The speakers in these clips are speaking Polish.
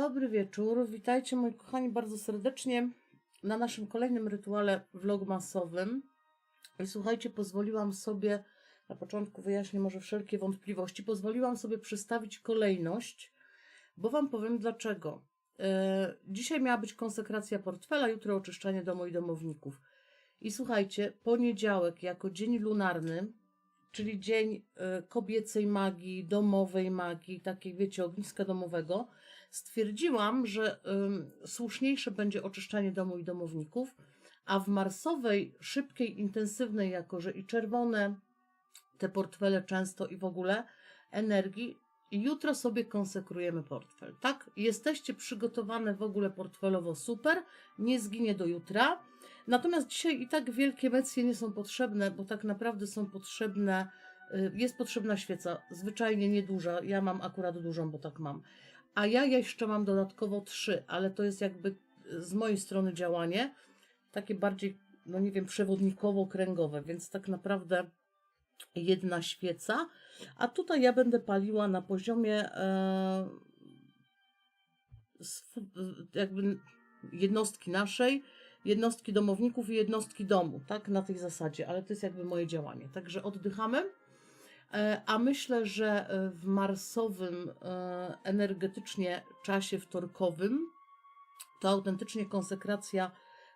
Dobry wieczór, witajcie moi kochani bardzo serdecznie na naszym kolejnym rytuale vlogmasowym. I słuchajcie, pozwoliłam sobie, na początku wyjaśnię może wszelkie wątpliwości, pozwoliłam sobie przestawić kolejność, bo Wam powiem dlaczego. E, Dzisiaj miała być konsekracja portfela, jutro oczyszczanie domu i domowników. I słuchajcie, poniedziałek jako dzień lunarny, czyli dzień e, kobiecej magii, domowej magii, takiej wiecie, ogniska domowego, stwierdziłam, że słuszniejsze będzie oczyszczanie domu i domowników, a w marsowej, szybkiej, intensywnej, jako że i czerwone, te portfele często i w ogóle energii, jutro sobie konsekrujemy portfel, tak? Jesteście przygotowane w ogóle portfelowo super, nie zginie do jutra. Natomiast dzisiaj i tak wielkie emocje nie są potrzebne, bo tak naprawdę są potrzebne, y, jest potrzebna świeca, zwyczajnie nieduża. Ja mam akurat dużą, bo tak mam. A ja jeszcze mam dodatkowo trzy, ale to jest jakby z mojej strony działanie takie bardziej, no nie wiem, przewodnikowo-kręgowe, więc tak naprawdę jedna świeca. A tutaj ja będę paliła na poziomie e, jakby jednostki naszej, jednostki domowników i jednostki domu, tak, na tej zasadzie, ale to jest jakby moje działanie. Także oddychamy. E, A myślę, że e, w marsowym, e, energetycznie czasie wtorkowym, to autentycznie konsekracja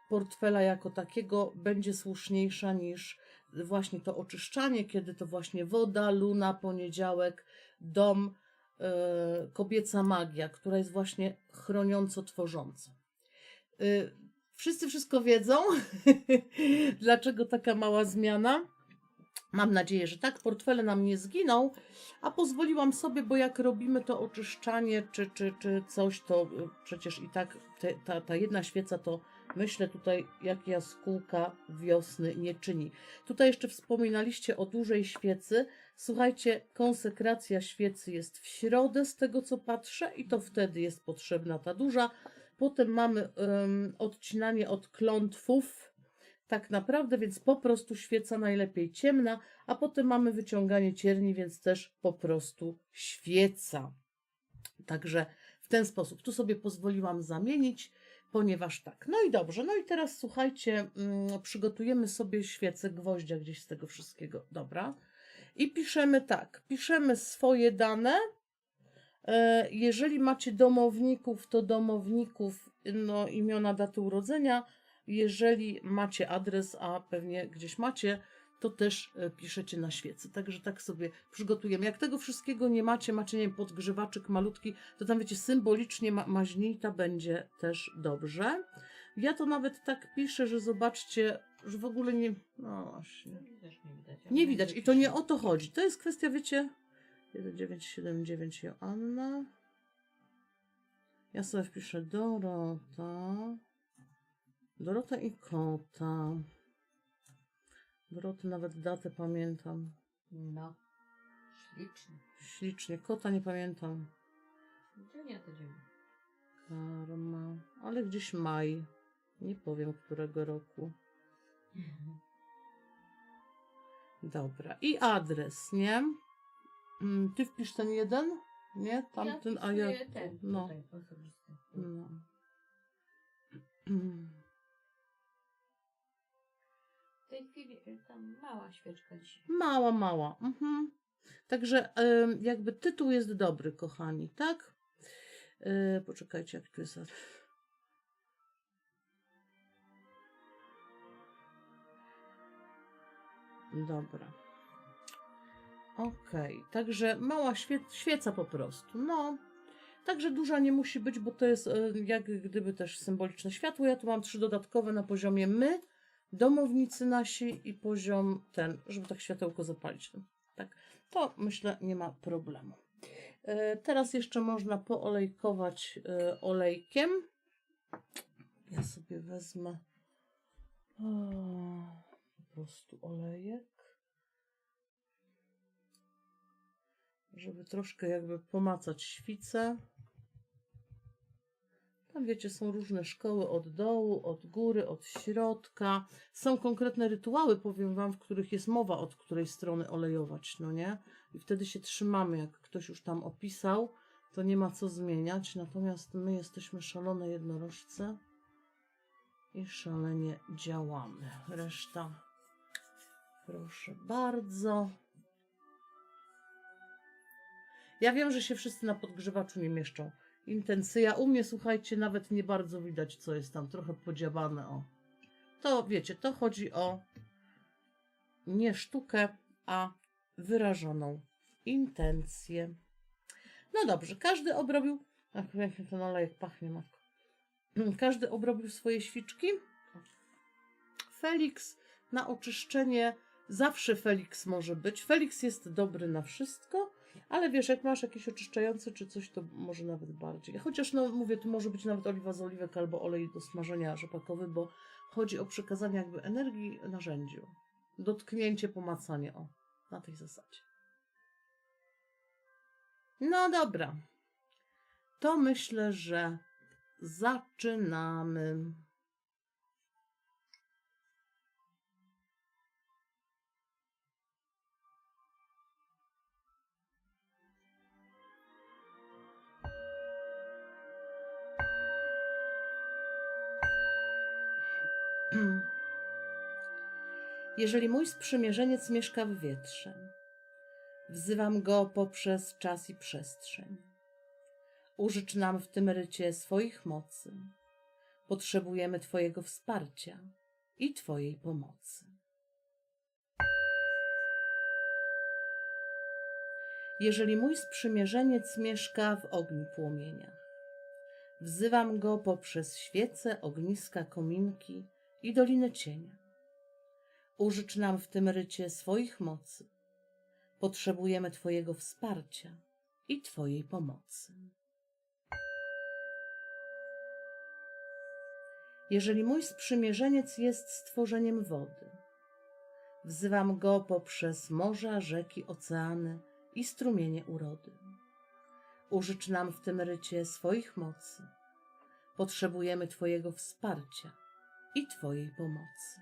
portfela jako takiego będzie słuszniejsza niż właśnie to oczyszczanie, kiedy to właśnie woda, luna, poniedziałek, dom, kobieca magia, która jest właśnie chroniąco tworząca. E, Wszyscy wszystko wiedzą, dlaczego taka mała zmiana. Mam nadzieję, że tak, portfele nam nie zginą, a pozwoliłam sobie, bo jak robimy to oczyszczanie czy, czy, czy coś, to y, przecież i tak te, ta, ta jedna świeca to myślę tutaj, jak jaskółka wiosny nie czyni. Tutaj jeszcze wspominaliście o dużej świecy. Słuchajcie, konsekracja świecy jest w środę, z tego co patrzę, i to wtedy jest potrzebna ta duża. Potem mamy em, odcinanie od klątwów, tak naprawdę, więc po prostu świeca najlepiej ciemna, a potem mamy wyciąganie cierni, więc też po prostu świeca. Także w ten sposób. Tu sobie pozwoliłam zamienić, ponieważ tak. No i dobrze, no i teraz słuchajcie, mm, przygotujemy sobie świecę gwoździa gdzieś z tego wszystkiego. Dobra. I piszemy tak, piszemy swoje dane. E, Jeżeli macie domowników, to domowników, no imiona, daty urodzenia. Jeżeli macie adres, a pewnie gdzieś macie, to też e, piszecie na świecy. Także tak sobie przygotujemy. Jak tego wszystkiego nie macie, macie, nie wiem, podgrzewaczyk malutki, to tam wiecie, symbolicznie ma maźnita będzie też dobrze. Ja to nawet tak piszę, że zobaczcie, że w ogóle nie. No właśnie. Widać. Nie widać. I to nie o to chodzi. To jest kwestia, wiecie. 1979 Joanna. Ja sobie wpiszę Dorota. Dorota i kota. Doroty nawet datę pamiętam. No. Ślicznie. Ślicznie. Kota nie pamiętam. Gdzie nie to dzień? Karma. Ale gdzieś maj. Nie powiem którego roku. Dobra. I adres, nie? Mm, Ty wpisz ten jeden? Nie? Tamten, a ja. ten No. tutaj no. Tej chwili y, tam mała świeczka dzisiaj. Mała, mała. Mhm. Także jakby tytuł jest dobry, kochani, tak? E, poczekajcie, jak tu jest. Dobra. Okej, także mała świe świeca po prostu. No. Także duża nie musi być, bo to jest jak gdyby też symboliczne światło. Ja tu mam trzy dodatkowe na poziomie my, domownicy nasi i poziom ten, żeby tak światełko zapalić. Tak, to myślę nie ma problemu. E, Teraz jeszcze można poolejkować e, olejkiem. Ja sobie wezmę o, po prostu olejek, żeby troszkę jakby pomacać świcę. Tam wiecie, są różne szkoły od dołu, od góry, od środka. Są konkretne rytuały, powiem wam, w których jest mowa, od której strony olejować, no nie? I wtedy się trzymamy, jak ktoś już tam opisał, to nie ma co zmieniać. Natomiast my jesteśmy szalone jednorożce i szalenie działamy. Reszta, proszę bardzo. Ja wiem, że się wszyscy na podgrzewaczu nie mieszczą. Intencja u mnie, słuchajcie, nawet nie bardzo widać, co jest tam. Trochę podziabane, o. To wiecie, to chodzi o nie sztukę, a wyrażoną intencję. No dobrze, każdy obrobił. Ach, jak ten olejek pachnie, matko. Każdy obrobił swoje świczki. Felix na oczyszczenie. Zawsze Felix może być. Felix jest dobry na wszystko, ale wiesz, jak masz jakiś oczyszczający czy coś, to może nawet bardziej. Chociaż, no mówię, to może być nawet oliwa z oliwek albo olej do smażenia rzepakowy, bo chodzi o przekazanie jakby energii narzędziu. Dotknięcie, pomacanie, o, na tej zasadzie. No dobra. To myślę, że zaczynamy. Jeżeli mój sprzymierzeniec mieszka w wietrze, wzywam go poprzez czas i przestrzeń. Użycz nam w tym rycie swoich mocy. Potrzebujemy Twojego wsparcia i Twojej pomocy. Jeżeli mój sprzymierzeniec mieszka w ogniu płomieniach, wzywam go poprzez świece, ogniska, kominki i doliny cienia. Użycz nam w tym rycie swoich mocy. Potrzebujemy Twojego wsparcia i Twojej pomocy. Jeżeli mój sprzymierzeniec jest stworzeniem wody, wzywam go poprzez morza, rzeki, oceany i strumienie urody. Użycz nam w tym rycie swoich mocy. Potrzebujemy Twojego wsparcia i Twojej pomocy.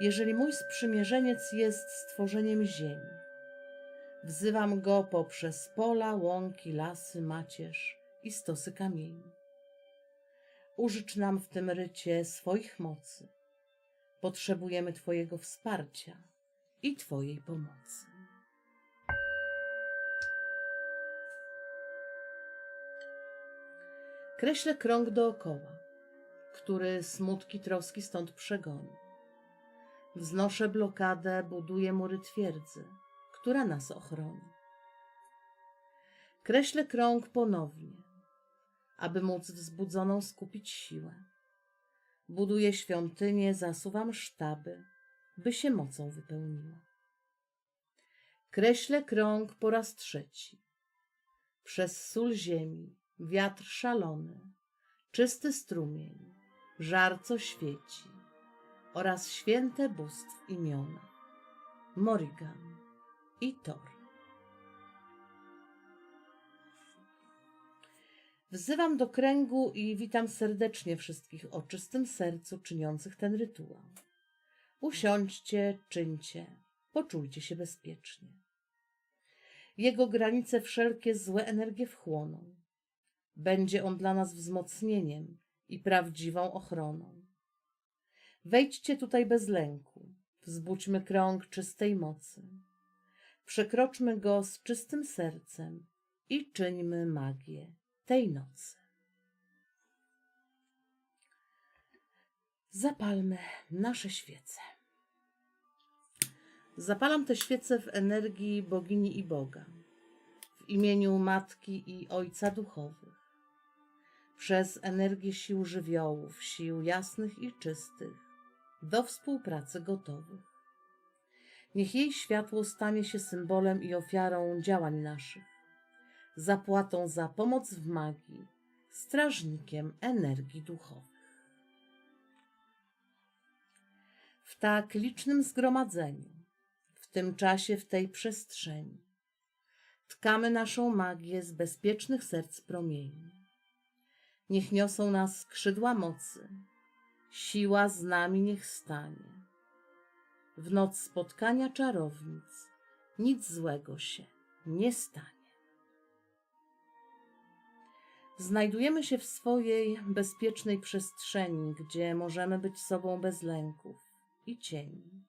Jeżeli mój sprzymierzeniec jest stworzeniem ziemi, wzywam go poprzez pola, łąki, lasy, macierz i stosy kamieni. Użycz nam w tym rycie swoich mocy. Potrzebujemy Twojego wsparcia i Twojej pomocy. Kreślę krąg dookoła, który smutki, troski stąd przegoni. Wznoszę blokadę, buduję mury twierdzy, która nas ochroni. Kreślę krąg ponownie, aby móc wzbudzoną skupić siłę. Buduję świątynię, zasuwam sztaby, by się mocą wypełniła. Kreślę krąg po raz trzeci. Przez sól ziemi, wiatr szalony, czysty strumień, żar co świeci oraz święte bóstw imiona Morrigan i Thor. Wzywam do kręgu i witam serdecznie wszystkich o czystym sercu czyniących ten rytuał. Usiądźcie, czyńcie, poczujcie się bezpiecznie. Jego granice wszelkie złe energie wchłoną. Będzie on dla nas wzmocnieniem i prawdziwą ochroną. Wejdźcie tutaj bez lęku, wzbudźmy krąg czystej mocy. Przekroczmy go z czystym sercem i czyńmy magię tej nocy. Zapalmy nasze świece. Zapalam te świece w energii bogini i Boga, w imieniu Matki i Ojca Duchowych, przez energię sił żywiołów, sił jasnych i czystych, do współpracy gotowych. Niech jej światło stanie się symbolem i ofiarą działań naszych, zapłatą za pomoc w magii, strażnikiem energii duchowych. W tak licznym zgromadzeniu, w tym czasie, w tej przestrzeni, tkamy naszą magię z bezpiecznych serc promieni. Niech niosą nas skrzydła mocy, siła z nami niech stanie. W noc spotkania czarownic nic złego się nie stanie. Znajdujemy się w swojej bezpiecznej przestrzeni, gdzie możemy być sobą bez lęków i cieni.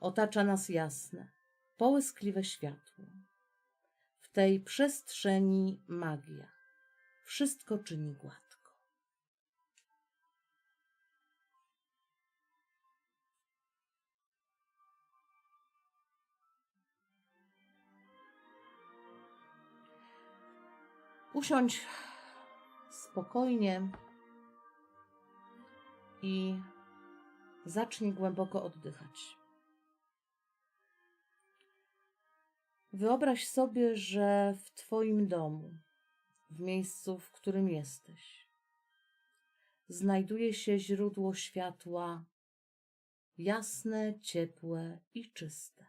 Otacza nas jasne, połyskliwe światło. W tej przestrzeni magia. Wszystko czyni gładko. Usiądź spokojnie i zacznij głęboko oddychać. Wyobraź sobie, że w Twoim domu, w miejscu, w którym jesteś, znajduje się źródło światła jasne, ciepłe i czyste.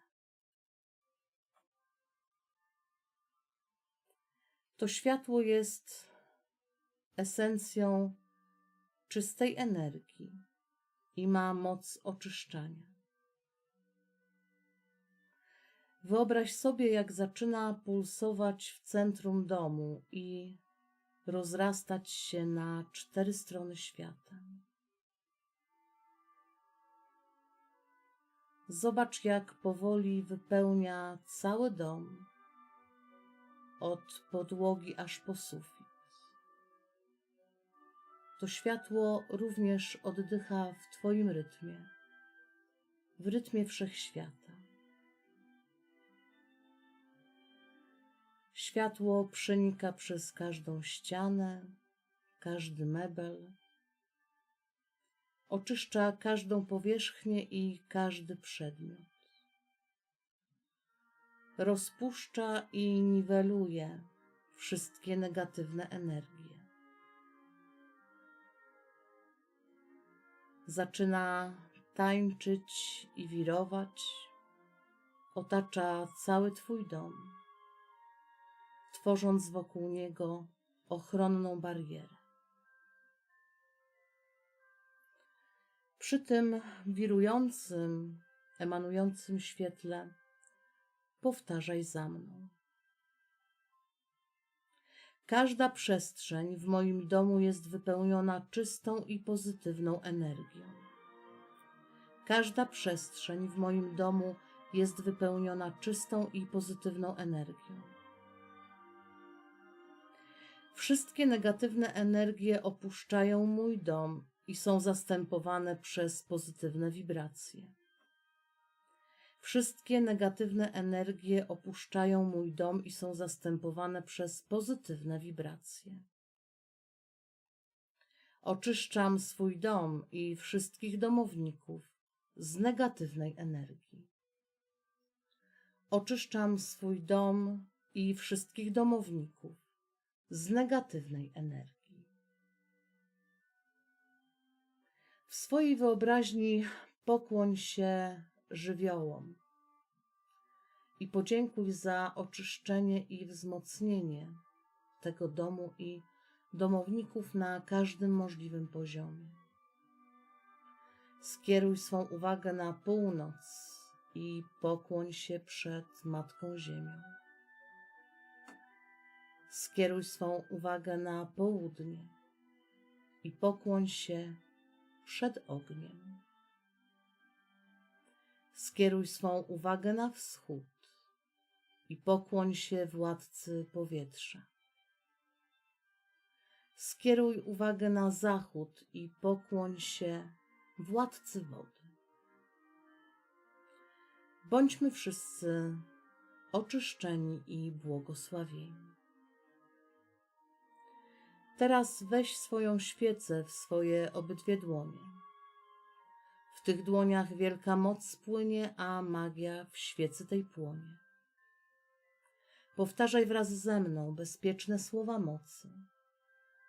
To światło jest esencją czystej energii i ma moc oczyszczania. Wyobraź sobie, jak zaczyna pulsować w centrum domu i rozrastać się na cztery strony świata. Zobacz, jak powoli wypełnia cały dom, od podłogi aż po sufit. To światło również oddycha w Twoim rytmie, w rytmie wszechświata. Światło przenika przez każdą ścianę, każdy mebel, oczyszcza każdą powierzchnię i każdy przedmiot. Rozpuszcza i niweluje wszystkie negatywne energie. Zaczyna tańczyć i wirować, otacza cały Twój dom tworząc wokół niego ochronną barierę. Przy tym wirującym, emanującym świetle powtarzaj za mną. Każda przestrzeń w moim domu jest wypełniona czystą i pozytywną energią. Każda przestrzeń w moim domu jest wypełniona czystą i pozytywną energią. Wszystkie negatywne energie opuszczają mój dom i są zastępowane przez pozytywne wibracje. Wszystkie negatywne energie opuszczają mój dom i są zastępowane przez pozytywne wibracje. Oczyszczam swój dom i wszystkich domowników z negatywnej energii. Oczyszczam swój dom i wszystkich domowników z negatywnej energii. W swojej wyobraźni pokłoń się żywiołom i podziękuj za oczyszczenie i wzmocnienie tego domu i domowników na każdym możliwym poziomie. Skieruj swą uwagę na północ i pokłoń się przed Matką Ziemią. Skieruj swą uwagę na południe i pokłoń się przed ogniem. Skieruj swą uwagę na wschód i pokłoń się władcy powietrza. Skieruj uwagę na zachód i pokłoń się władcy wody. Bądźmy wszyscy oczyszczeni i błogosławieni. Teraz weź swoją świecę w swoje obydwie dłonie. W tych dłoniach wielka moc płynie, a magia w świecy tej płonie. Powtarzaj wraz ze mną bezpieczne słowa mocy.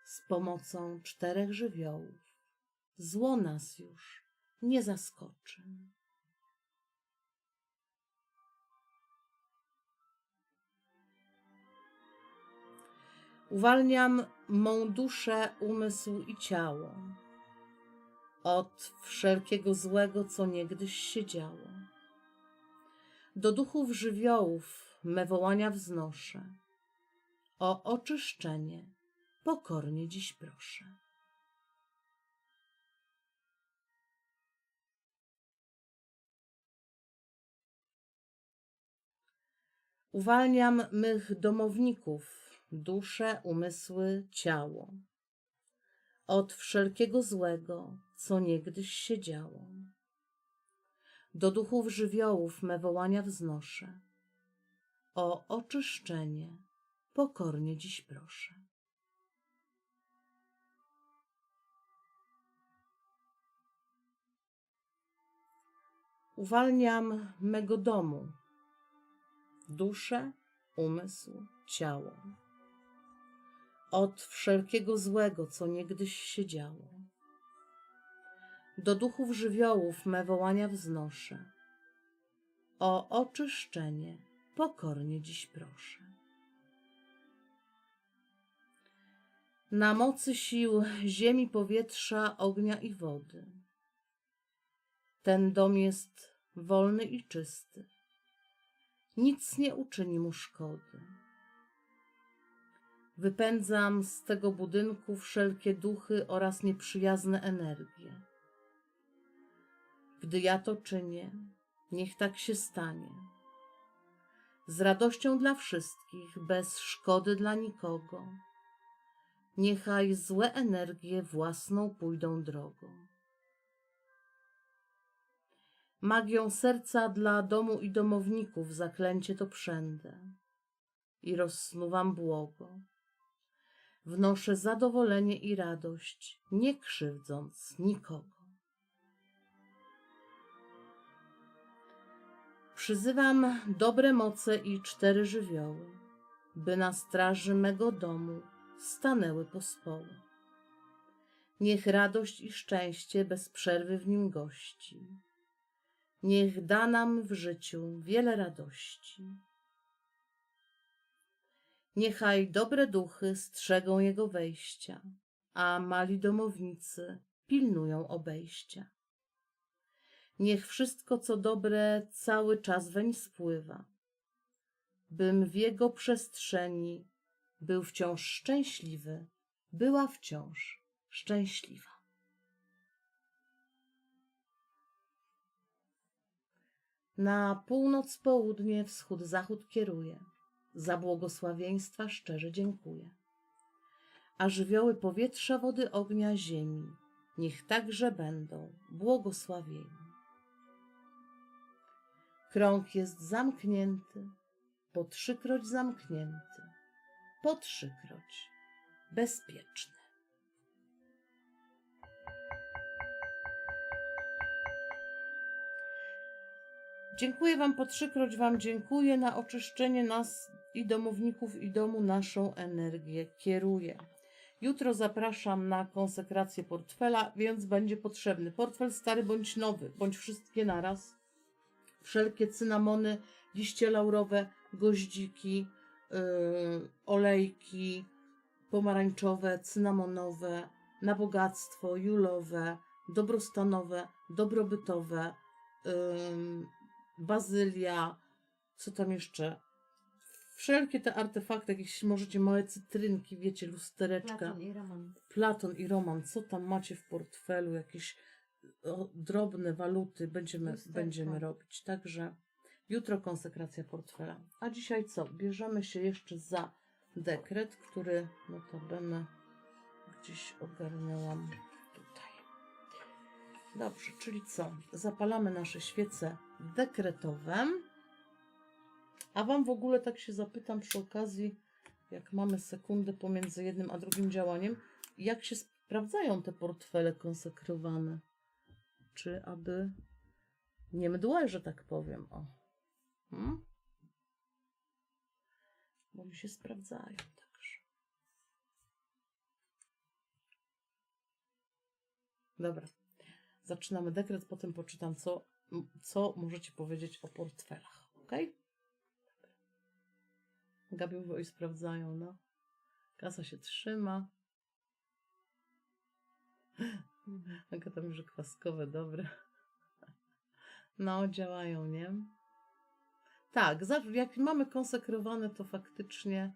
Z pomocą czterech żywiołów. Zło nas już nie zaskoczy. Uwalniam mą duszę, umysł i ciało od wszelkiego złego, co niegdyś się działo. Do duchów żywiołów me wołania wznoszę. O oczyszczenie pokornie dziś proszę. Uwalniam mych domowników, duszę, umysły, ciało, od wszelkiego złego, co niegdyś się działo. Do duchów żywiołów me wołania wznoszę. O oczyszczenie pokornie dziś proszę. Uwalniam mego domu, duszę, umysł, ciało, od wszelkiego złego, co niegdyś się działo. Do duchów żywiołów me wołania wznoszę. O oczyszczenie pokornie dziś proszę. Na mocy sił ziemi, powietrza, ognia i wody. Ten dom jest wolny i czysty. Nic nie uczyni mu szkody. Wypędzam z tego budynku wszelkie duchy oraz nieprzyjazne energie. Gdy ja to czynię, niech tak się stanie. Z radością dla wszystkich, bez szkody dla nikogo. Niechaj złe energie własną pójdą drogą. Magią serca dla domu i domowników zaklęcie to przędę i rozsnuwam błogo. Wnoszę zadowolenie i radość, nie krzywdząc nikogo. Przyzywam dobre moce i cztery żywioły, by na straży mego domu stanęły pospoły. Niech radość i szczęście bez przerwy w nim gości. Niech da nam w życiu wiele radości. Niechaj dobre duchy strzegą jego wejścia, a mali domownicy pilnują obejścia. Niech wszystko, co dobre, cały czas weń spływa, bym w jego przestrzeni był wciąż szczęśliwy, była wciąż szczęśliwa. Na północ, południe, wschód, zachód kieruję. Za błogosławieństwa szczerze dziękuję. A żywioły powietrza, wody, ognia, ziemi, niech także będą błogosławieni. Krąg jest zamknięty, po trzykroć zamknięty, po trzykroć bezpieczny. Dziękuję Wam po trzykroć, Wam dziękuję na oczyszczenie nas i domowników i domu naszą energię. Kieruję. Jutro zapraszam na konsekrację portfela, więc będzie potrzebny portfel stary bądź nowy, bądź wszystkie naraz. Wszelkie cynamony, liście laurowe, goździki, yy, olejki pomarańczowe, cynamonowe, na bogactwo, julowe, dobrostanowe, dobrobytowe, ym, bazylia, co tam jeszcze? Wszelkie te artefakty, jakieś możecie małe cytrynki, wiecie, lustereczka. Platon i Roman. Platon i Roman, co tam macie w portfelu, jakieś drobne waluty będziemy, będziemy robić. Także jutro konsekracja portfela. A dzisiaj co? Bierzemy się jeszcze za dekret, który notabene gdzieś ogarnęłam tutaj. Dobrze, czyli co? Zapalamy nasze świece dekretowe. A Wam w ogóle tak się zapytam przy okazji, jak mamy sekundę pomiędzy jednym a drugim działaniem, jak się sprawdzają te portfele konsekrowane? Czy aby nie mdłe, że tak powiem, o. Hmm? Bo mi się sprawdzają także. Dobra. Zaczynamy dekret, potem poczytam, co, co możecie powiedzieć o portfelach. Ok? Gabi mówi, oj, sprawdzają, no. Kasa się trzyma. Agata mówi, że kwaskowe, dobre. No, działają, nie? Tak, jak mamy konsekrowane, to faktycznie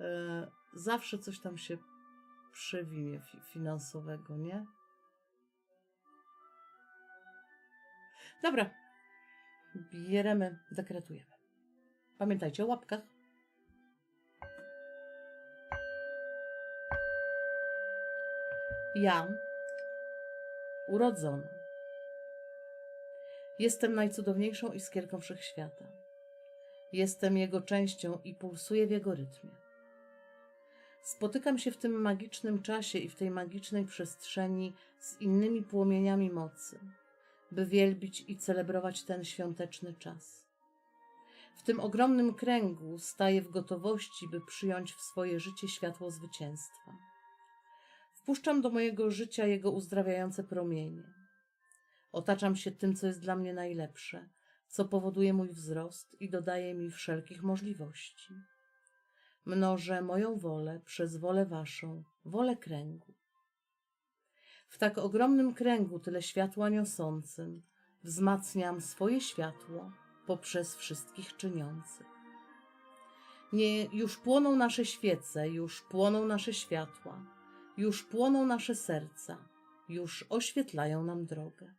e, zawsze coś tam się przewinie fi- finansowego, nie? Dobra. Bieremy, dekretujemy. Pamiętajcie o łapkach. Ja, urodzona, jestem najcudowniejszą iskierką wszechświata. Jestem jego częścią i pulsuję w jego rytmie. Spotykam się w tym magicznym czasie i w tej magicznej przestrzeni z innymi płomieniami mocy, by wielbić i celebrować ten świąteczny czas. W tym ogromnym kręgu staję w gotowości, by przyjąć w swoje życie światło zwycięstwa. Wpuszczam do mojego życia jego uzdrawiające promienie. Otaczam się tym, co jest dla mnie najlepsze, co powoduje mój wzrost i dodaje mi wszelkich możliwości. Mnożę moją wolę przez wolę waszą, wolę kręgu. W tak ogromnym kręgu tyle światła niosącym wzmacniam swoje światło poprzez wszystkich czyniących. Nie, już płoną nasze świece, już płoną nasze światła, już płoną nasze serca, już oświetlają nam drogę.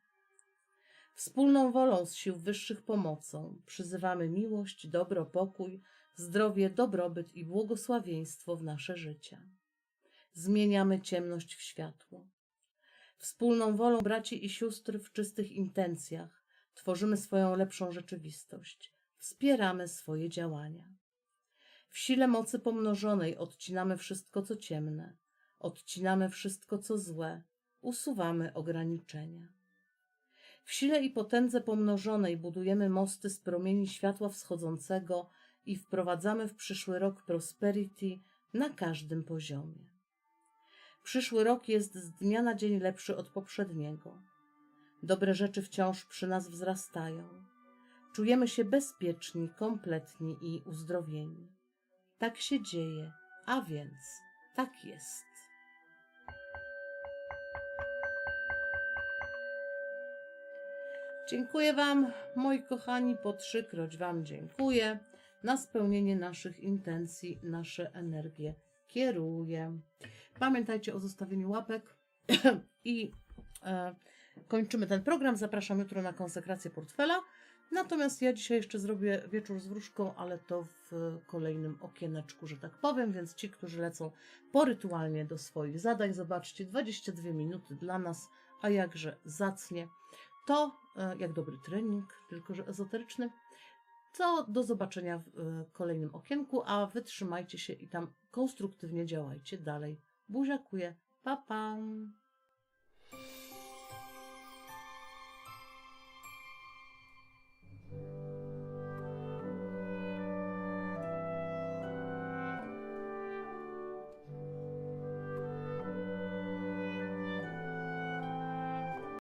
Wspólną wolą z sił wyższych pomocą przyzywamy miłość, dobro, pokój, zdrowie, dobrobyt i błogosławieństwo w nasze życia. Zmieniamy ciemność w światło. Wspólną wolą braci i sióstr w czystych intencjach tworzymy swoją lepszą rzeczywistość, wspieramy swoje działania. W sile mocy pomnożonej odcinamy wszystko, co ciemne, odcinamy wszystko, co złe, usuwamy ograniczenia. W sile i potędze pomnożonej budujemy mosty z promieni światła wschodzącego i wprowadzamy w przyszły rok prosperity na każdym poziomie. Przyszły rok jest z dnia na dzień lepszy od poprzedniego. Dobre rzeczy wciąż przy nas wzrastają. Czujemy się bezpieczni, kompletni i uzdrowieni. Tak się dzieje, a więc tak jest. Dziękuję Wam, moi kochani, po trzykroć Wam dziękuję. Na spełnienie naszych intencji nasze energie kieruje. Pamiętajcie o zostawieniu łapek i e, kończymy ten program. Zapraszam jutro na konsekrację portfela. Natomiast ja dzisiaj jeszcze zrobię wieczór z wróżką, ale to w kolejnym okieneczku, że tak powiem, więc ci, którzy lecą porytualnie do swoich zadań, zobaczcie, 22 minuty dla nas, a jakże zacnie. To jak dobry trening, tylko że ezoteryczny. To do zobaczenia w e, kolejnym okienku, a wytrzymajcie się i tam konstruktywnie działajcie dalej. Buziakuję. Pa, pa.